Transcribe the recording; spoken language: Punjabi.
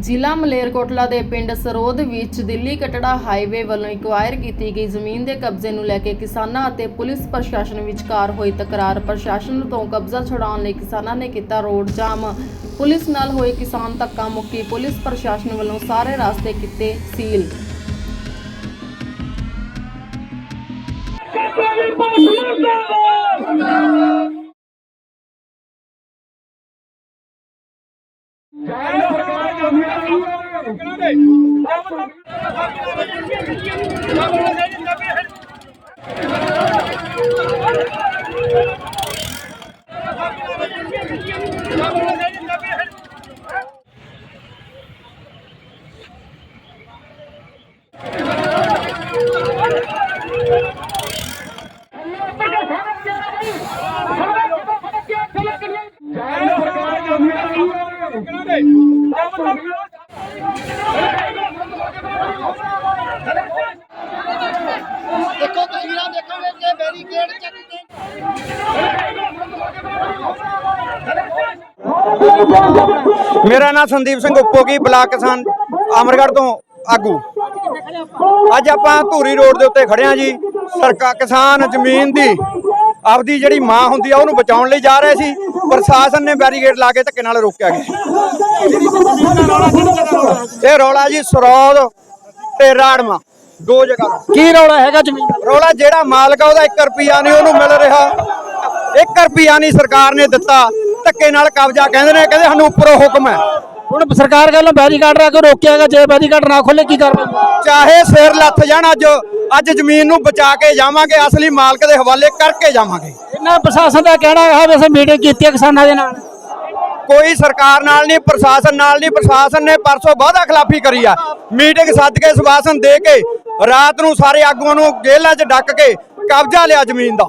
ਜ਼ਿਲ੍ਹਾ ਮਲੇਰਕੋਟਲਾ ਦੇ ਪਿੰਡ ਸਰੋਦ ਵਿੱਚ ਦਿੱਲੀ ਕਟੜਾ ਹਾਈਵੇ ਵੱਲੋਂ ਇਕਵਾਇਰ ਕੀਤੀ ਗਈ ਜ਼ਮੀਨ ਦੇ ਕਬਜ਼ੇ ਨੂੰ ਲੈ ਕੇ ਕਿਸਾਨਾਂ ਅਤੇ ਪੁਲਿਸ ਪ੍ਰਸ਼ਾਸਨ ਵਿਚਕਾਰ ਹੋਈ ਤਕਰਾਰ। ਪ੍ਰਸ਼ਾਸਨ ਤੋਂ ਕਬਜ਼ਾ ਛੁਡਾਉਣ ਲਈ ਕਿਸਾਨਾਂ ਨੇ ਕੀਤਾ ਰੋਡ ਜਾਮ। ਪੁਲਿਸ ਨਾਲ ਹੋਈ ਕਿਸਾਨ ਧੱਕਾ ਮੁੱਕੀ ਪੁਲਿਸ ਪ੍ਰਸ਼ਾਸਨ ਵੱਲੋਂ ਸਾਰੇ ਰਸਤੇ ਕੀਤੇ ਸੀਲ। ਜਾਇਜ਼ ਸਰਕਾਰ ਜਮੀ ਕਰਾਂਗੇ ਜਾਇਜ਼ ਸਰਕਾਰ ਜਮੀ ਕਰਾਂਗੇ ਦੇਖੋ ਤਸਵੀਰਾਂ ਦੇਖੋਗੇ ਕਿ ਬੈਰੀਕੇਡ ਚੱਕ ਕੇ ਮੇਰਾ ਨਾਮ ਸੰਦੀਪ ਸਿੰਘ ਉੱਪੋਗੀ ਬਲਾਕ ਕਿਸਾਨ ਅਮਰਗੜ੍ਹ ਤੋਂ ਆਗੂ। ਅੱਜ ਆਪਾਂ ਧੂਰੀ ਰੋਡ ਦੇ ਉੱਤੇ ਖੜੇ ਹਾਂ ਜੀ। ਸਰਕਾਰ ਕਿਸਾਨ ਜ਼ਮੀਨ ਦੀ ਆਪਦੀ ਜਿਹੜੀ ਮਾਂ ਹੁੰਦੀ ਆ ਉਹਨੂੰ ਬਚਾਉਣ ਲਈ ਜਾ ਰਹੇ ਸੀ ਪ੍ਰਸ਼ਾਸਨ ਨੇ ਬੈਰੀਕੇਡ ਲਾ ਕੇ ਧੱਕੇ ਨਾਲ ਰੋਕਿਆ ਗਿਆ। ਇਹ ਰੌਲਾ ਜੀ ਸਰੋਦ ਤੇ ਰਾੜਮਾ ਦੋ ਜਗ੍ਹਾ। ਕੀ ਰੌਲਾ ਹੈਗਾ ਜ਼ਮੀਨ ਦਾ? ਰੌਲਾ ਜਿਹੜਾ ਮਾਲਕ ਆ ਉਹਦਾ 1 ਰੁਪਿਆ ਨਹੀਂ ਉਹਨੂੰ ਮਿਲ ਰਿਹਾ। 1 ਰੁਪਿਆ ਨਹੀਂ ਸਰਕਾਰ ਨੇ ਦਿੱਤਾ। ਧੱਕੇ ਨਾਲ ਕਬਜ਼ਾ ਕਹਿੰਦੇ ਨੇ ਕਹਿੰਦੇ ਸਾਨੂੰ ਉੱਪਰੋਂ ਹੁਕਮ ਹੈ। ਹੁਣ ਸਰਕਾਰ ਵੱਲੋਂ ਬੈਰੀਕਾਡ ਰੱਖ ਕੇ ਰੋਕਿਆਗਾ ਜੇ ਬੈਰੀਕਾਡ ਨਾ ਖੋਲੇ ਕੀ ਕਰਵਾਈ ਚਾਹੇ ਸਿਰ ਲੱਥ ਜਾਣ ਅੱਜ ਅੱਜ ਜ਼ਮੀਨ ਨੂੰ ਬਚਾ ਕੇ ਜਾਵਾਂਗੇ ਅਸਲੀ ਮਾਲਕ ਦੇ ਹਵਾਲੇ ਕਰਕੇ ਜਾਵਾਂਗੇ। ਇਹਨਾਂ ਪ੍ਰਸ਼ਾਸਨ ਦਾ ਕਹਿਣਾ ਹੈ ਵੈਸੇ ਮੀਟਿੰਗ ਕੀਤੀ ਹੈ ਕਿਸਾਨਾਂ ਦੇ ਨਾਲ। ਕੋਈ ਸਰਕਾਰ ਨਾਲ ਨਹੀਂ ਪ੍ਰਸ਼ਾਸਨ ਨਾਲ ਨਹੀਂ ਪ੍ਰਸ਼ਾਸਨ ਨੇ ਪਰਸੋਂ ਵਾਅਦਾ ਖਿਲਾਫੀ ਕਰੀ ਆ। ਮੀਟਿੰਗ ਸੱਦ ਕੇ ਸਵਾਸਨ ਦੇ ਕੇ ਰਾਤ ਨੂੰ ਸਾਰੇ ਆਗੂਆਂ ਨੂੰ ਜੇਲ੍ਹਾਂ 'ਚ ਡੱਕ ਕੇ ਕਬਜ਼ਾ ਲਿਆ ਜ਼ਮੀਨ ਦਾ।